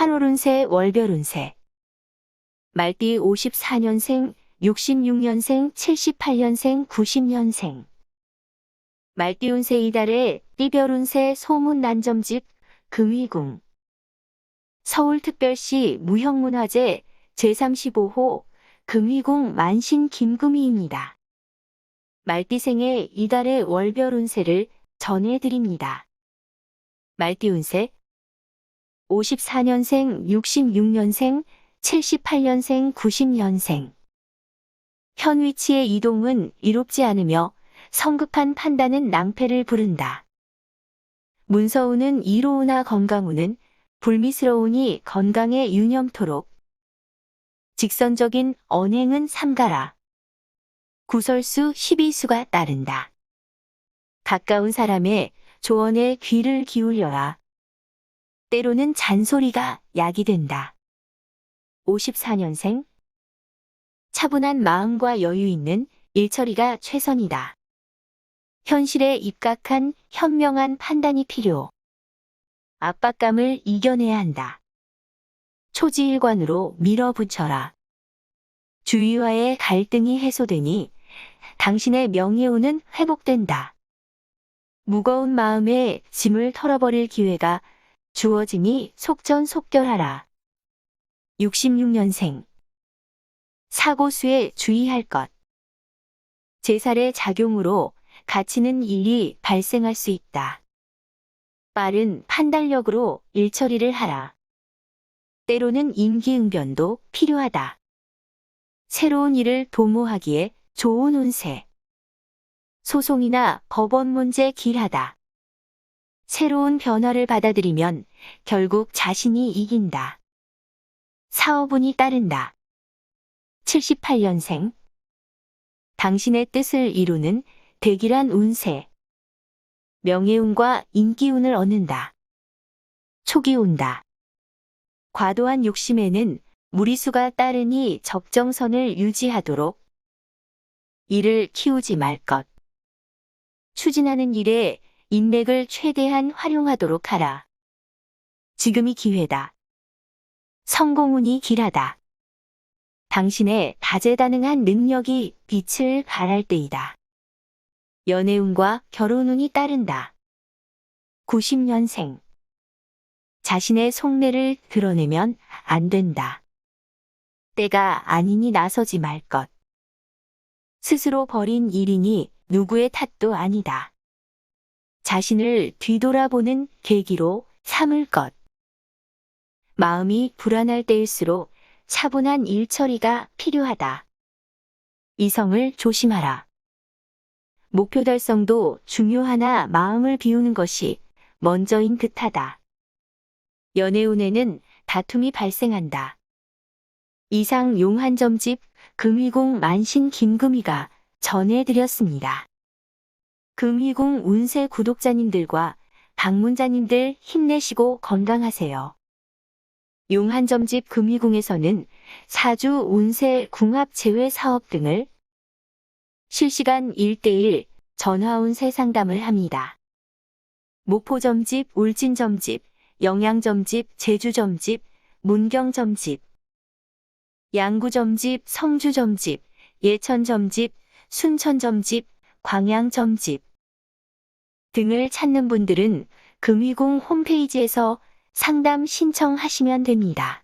8월운세 월별운세 말띠 54년생, 66년생, 78년생, 90년생 말띠 운세 이달에 띠별 운세 소문 난점집 금위궁 서울특별시 무형문화재 제35호 금위궁 만신 김금희입니다. 말띠생의 이달의 월별 운세를 전해드립니다. 말띠 운세 54년생, 66년생, 78년생, 90년생 현 위치의 이동은 이롭지 않으며 성급한 판단은 낭패를 부른다. 문서운은 이로우나 건강운은 불미스러우니 건강에 유념토록 직선적인 언행은 삼가라. 구설수 12수가 따른다. 가까운 사람의 조언에 귀를 기울여라. 때로는 잔소리가 약이 된다. 54년생 차분한 마음과 여유 있는 일처리가 최선이다. 현실에 입각한 현명한 판단이 필요. 압박감을 이겨내야 한다. 초지일관으로 밀어붙여라. 주위와의 갈등이 해소되니 당신의 명예운은 회복된다. 무거운 마음에 짐을 털어버릴 기회가 주어지니 속전속결하라. 66년생 사고수에 주의할 것. 제살의 작용으로 갇히는 일이 발생할 수 있다. 빠른 판단력으로 일처리를 하라. 때로는 임기응변도 필요하다. 새로운 일을 도모하기에 좋은 운세. 소송이나 법원 문제 길하다. 새로운 변화를 받아들이면 결국 자신이 이긴다. 사업운이 따른다. 78년생. 당신의 뜻을 이루는 대기란 운세. 명예운과 인기운을 얻는다. 촉이 온다. 과도한 욕심에는 무리수가 따르니 적정선을 유지하도록. 일을 키우지 말 것. 추진하는 일에 인맥을 최대한 활용하도록 하라. 지금이 기회다. 성공운이 길하다. 당신의 다재다능한 능력이 빛을 발할 때이다. 연애운과 결혼운이 따른다. 90년생. 자신의 속내를 드러내면 안 된다. 때가 아니니 나서지 말 것. 스스로 벌인 일이니 누구의 탓도 아니다. 자신을 뒤돌아보는 계기로 삼을 것. 마음이 불안할 때일수록 차분한 일처리가 필요하다. 이성을 조심하라. 목표 달성도 중요하나 마음을 비우는 것이 먼저인 듯하다. 연애운에는 다툼이 발생한다. 이상 용한점집 금희궁 만신 김금희가 전해드렸습니다. 금희궁 운세 구독자님들과 방문자님들 힘내시고 건강하세요. 용한점집 금희궁에서는 사주 운세 궁합 제외 사업 등을 실시간 1대1 전화운세 상담을 합니다. 목포점집, 울진점집, 영양점집, 제주점집, 문경점집, 양구점집, 성주점집, 예천점집, 순천점집, 광양점집 등을 찾는 분들은 금위궁 홈페이지에서 상담 신청하시면 됩니다.